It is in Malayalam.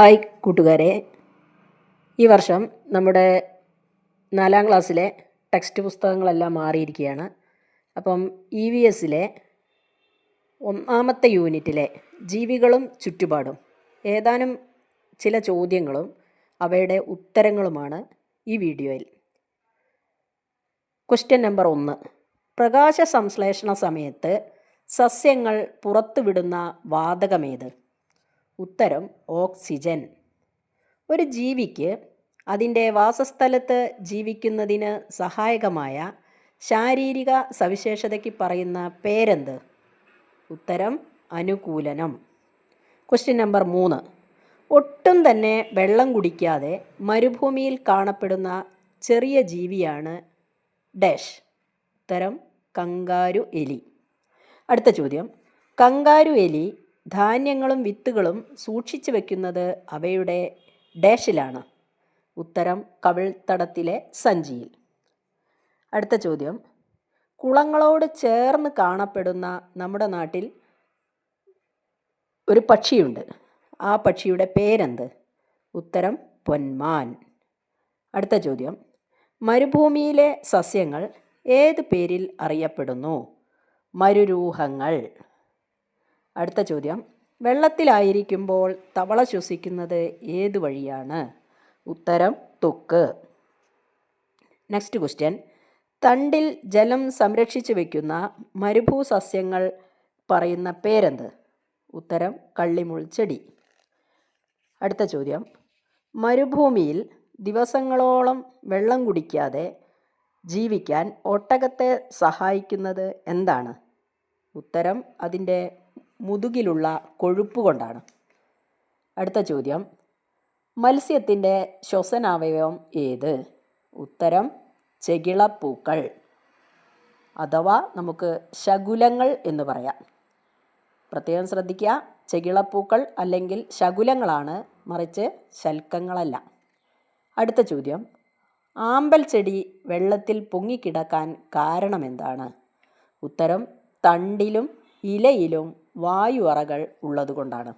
ഹായ് കൂട്ടുകാരെ. ഈ വർഷം നമ്മുടെ നാലാം ക്ലാസ്സിലെ ടെക്സ്റ്റ് പുസ്തകങ്ങളെല്ലാം മാറിയിരിക്കുകയാണ്. അപ്പം ഇ വി എസിലെ ഒന്നാമത്തെ യൂണിറ്റിലെ ജീവികളും ചുറ്റുപാടും ഏതാനും ചില ചോദ്യങ്ങളും അവയുടെ ഉത്തരങ്ങളുമാണ് ഈ വീഡിയോയിൽ. ക്വസ്റ്റ്യൻ നമ്പർ ഒന്ന്. പ്രകാശ സംശ്ലേഷണ സമയത്ത് സസ്യങ്ങൾ പുറത്തുവിടുന്ന വാതകമേത്? ഉത്തരം ഓക്സിജൻ. ഒരു ജീവിക്ക് അതിന്റെ വാസസ്ഥലത്ത് ജീവിക്കുന്നതിന് സഹായകമായ ശാരീരിക സവിശേഷതയ്ക്ക് പറയുന്ന പേരെന്ത്? ഉത്തരം അനുകൂലനം. ക്വസ്റ്റ്യൻ നമ്പർ മൂന്ന്. ഒട്ടും തന്നെ വെള്ളം കുടിക്കാതെ മരുഭൂമിയിൽ കാണപ്പെടുന്ന ചെറിയ ജീവിയാണ് ഡാഷ്. ഉത്തരം കങ്കാരു എലി. അടുത്ത ചോദ്യം. കങ്കാരു എലി ധാന്യങ്ങളും വിത്തുകളും സൂക്ഷിച്ചു വെക്കുന്നത് അവയുടെ ഡാഷിലാണ്. ഉത്തരം കവിൾത്തടത്തിലെ സഞ്ചിയിൽ. അടുത്ത ചോദ്യം. കുളങ്ങളോട് ചേർന്ന് കാണപ്പെടുന്ന നമ്മുടെ നാട്ടിൽ ഒരു പക്ഷിയുണ്ട്. ആ പക്ഷിയുടെ പേരെന്ത്? ഉത്തരം പൊന്മാൻ. അടുത്ത ചോദ്യം. മരുഭൂമിയിലെ സസ്യങ്ങൾ ഏത് പേരിൽ അറിയപ്പെടുന്നു? മരുരൂഹങ്ങൾ. അടുത്ത ചോദ്യം. വെള്ളത്തിലായിരിക്കുമ്പോൾ തവള ശ്വസിക്കുന്നത് ഏത് വഴിയാണ്? ഉത്തരം തൊക്ക്. നെക്സ്റ്റ് ക്വസ്റ്റ്യൻ തണ്ടിൽ ജലം സംരക്ഷിച്ചു വയ്ക്കുന്ന മരുഭൂ സസ്യങ്ങൾ പറയുന്ന പേരെന്ത്? ഉത്തരം കള്ളിമുൾ ചെടി. അടുത്ത ചോദ്യം. മരുഭൂമിയിൽ ദിവസങ്ങളോളം വെള്ളം കുടിക്കാതെ ജീവിക്കാൻ ഒട്ടകത്തെ സഹായിക്കുന്നത് എന്താണ്? ഉത്തരം അതിന്റെ മുതുകിലുള്ള കൊഴുപ്പ് കൊണ്ടാണ്. അടുത്ത ചോദ്യം. മത്സ്യത്തിന്റെ ശ്വസനാവയവം ഏത്? ഉത്തരം ചെകിളപ്പൂക്കൾ അഥവാ നമുക്ക് ശകുലങ്ങൾ എന്ന് പറയാം. പ്രത്യേകം ശ്രദ്ധിക്കുക ചെകിളപ്പൂക്കൾ അല്ലെങ്കിൽ ശകുലങ്ങളാണ് മറിച്ച് ശൽക്കങ്ങളല്ല. അടുത്ത ചോദ്യം. ആമ്പൽ ചെടി വെള്ളത്തിൽ പൊങ്ങിക്കിടക്കാൻ കാരണമെന്താണ്? ഉത്തരം തണ്ടിലും ഇലയിലും വായു ഉള്ളതുകൊണ്ടാണ്.